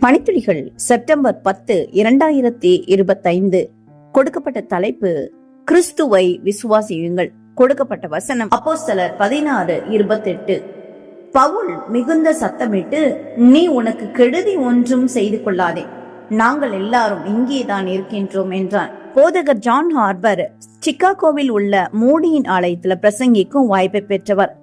மணித்துளிகள் September பத்து இரண்டாயிரத்தி இருபத்தைந்து. கொடுக்கப்பட்ட தலைப்பு கிறிஸ்துவை விசுவாசியுங்கள். கொடுக்கப்பட்ட வசனம் அப்போஸ்தலர் பதினாறு இருபத்தெட்டு. பவுல் மிகுந்த சத்தமிட்டு நீ உனக்கு கெடுதி ஒன்றும் செய்து கொள்ளாதே. நாங்கள் எல்லாரும் இங்கேதான் இருக்கின்றோம் என்றான். போதகர் ஜான் ஹார்பர் சிக்காகோவில் உள்ள மூடியின் ஆலயத்துல பிரசங்கிக்கும் வாய்ப்பை பெற்றவர்.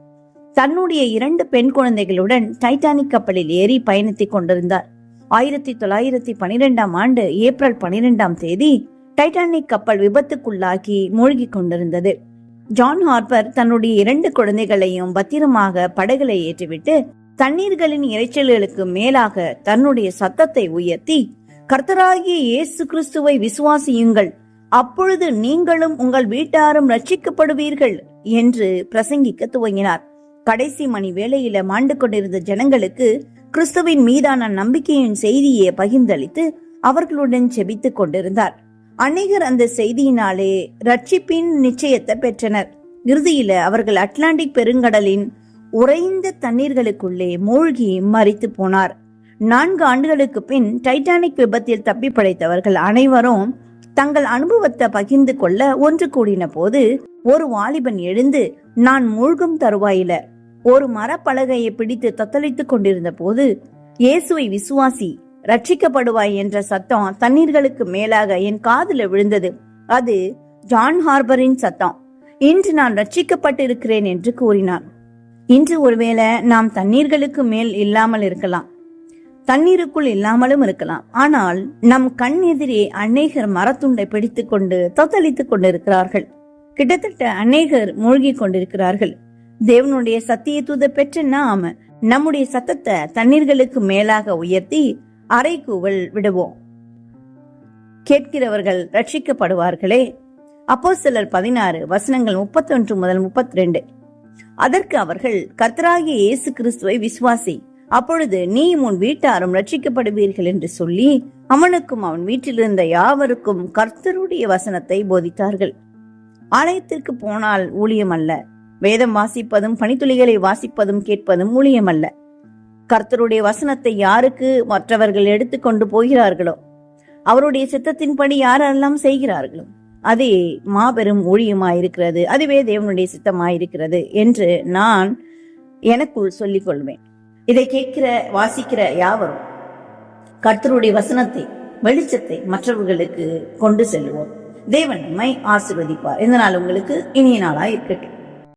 தன்னுடைய இரண்டு பெண் குழந்தைகளுடன் டைட்டானிக் கப்பலில் ஏறி பயணித்துக் கொண்டிருந்தார். ஆயிரத்தி தொள்ளாயிரத்தி பனிரெண்டாம் ஆண்டு ஏப்ரல் பனிரெண்டாம் தேதி டைட்டானிக் கப்பல் விபத்துக்குள்ளாகி மூழ்கிக் கொண்டிருந்தது. ஜான் ஹார்பர் தன்னுடைய இரண்டு குழந்தைகளையும் பத்திரமாக படகுல ஏற்றிவிட்டு தண்ணீர்களின் இறைச்சல்களுக்கு மேலாக தன்னுடைய சத்தத்தை உயர்த்தி கர்த்தராகிய இயேசு கிறிஸ்துவை விசுவாசியுங்கள். அப்பொழுது நீங்களும் உங்கள் வீட்டாரும் ரட்சிக்கப்படுவீர்கள் என்று பிரசங்கிக்க துவங்கினார். கடைசி மணி வேளையில மாண்டு கொண்டிருந்த ஜனங்களுக்கு கிறிஸ்துவின் மீதான நம்பிக்கையின் செய்தியை பகிர்ந்தளித்து அவர்களுடன் செபித்துக் கொண்டிருந்தார். அநேகர் அந்த செய்தியினாலே ரட்சிப்பின் நிச்சயத்தை பெற்றனர். இறுதியில அவர்கள் அட்லாண்டிக் பெருங்கடலின் உறைந்த தண்ணீர்களுக்குள்ளே மூழ்கி மறித்து போனார். நான்கு ஆண்டுகளுக்கு பின் டைட்டானிக் விபத்தில் தப்பி பிழைத்தவர்கள் அனைவரும் தங்கள் அனுபவத்தை பகிர்ந்து கொள்ள ஒன்று கூடின போது ஒரு வாலிபன் எழுந்து நான் மூழ்கும் தருவாயில ஒரு மரப்பலகையை பிடித்து தத்தளித்துக் கொண்டிருந்த போது இயேசுவை விசுவாசி ரட்சிக்கப்படுவாய் என்ற சத்தம் தண்ணீர்களுக்கு மேலாக என் காதில் விழுந்தது. அது ஜான் ஹார்பரின் சத்தம். இன்று நான் ரட்சிக்கப்பட்டிருக்கிறேன் என்று கூறினார். இன்று ஒருவேளை நாம் தண்ணீர்களுக்கு மேல் இல்லாமல் இருக்கலாம். தண்ணீருக்குள் இல்லாமலும் இருக்கலாம். ஆனால் நம் கண் எதிரே அநேகர் மரத்துண்டை பிடித்துக்கொண்டு தத்தளித்துக் கொண்டிருக்கிறார்கள். கிட்டத்தட்ட அநேகர் மூழ்கிக் கொண்டிருக்கிறார்கள். தேவனுடைய சத்திய தூத பெற்ற நாம் நம்முடைய சத்தத்தை தண்ணீர்களுக்கு மேலாக உயர்த்தி அரைக்கூவல் விடுவோம். கேட்கிறவர்கள் ரட்சிக்கப்படுவார்களே அப்போ சிலர் பதினாறு வசனங்கள் முப்பத்தொன்று முதல் முப்பத்தி ரெண்டு அதற்கு அவர்கள் கர்த்தராகிய இயேசு கிறிஸ்துவை விசுவாசி அப்பொழுது நீ உன் வீட்டாரும் ரட்சிக்கப்படுவீர்கள் என்று சொல்லி அவனுக்கும் அவன் வீட்டிலிருந்த யாவருக்கும் கர்த்தருடைய வசனத்தை போதித்தார்கள். ஆலயத்திற்கு போனால் ஊழியம் அல்ல. வேதம் வாசிப்பதும் பனித்துளிகளை வாசிப்பதும் கேட்பதும் ஊழியமல்ல. கர்த்தருடைய வசனத்தை யாருக்கு மற்றவர்கள் எடுத்துக்கொண்டு போகிறார்களோ அவருடைய சித்தத்தின்படி யாரெல்லாம் செய்கிறார்களோ அதே மாபெரும் ஊழியமாயிருக்கிறது அதுவே தேவனுடைய சித்தமாயிருக்கிறது என்று நான் எனக்குள் சொல்லிக் கொள்வேன் இதை கேட்கிற வாசிக்கிற யாவரும் கர்த்தருடைய வசனத்தை வெளிச்சத்தை மற்றவர்களுக்கு கொண்டு செல்வோம். தேவன் நம்மை ஆசிர்வதிப்பார். இந்த நாள் உங்களுக்கு இனிய நாளா இருக்கட்டும்.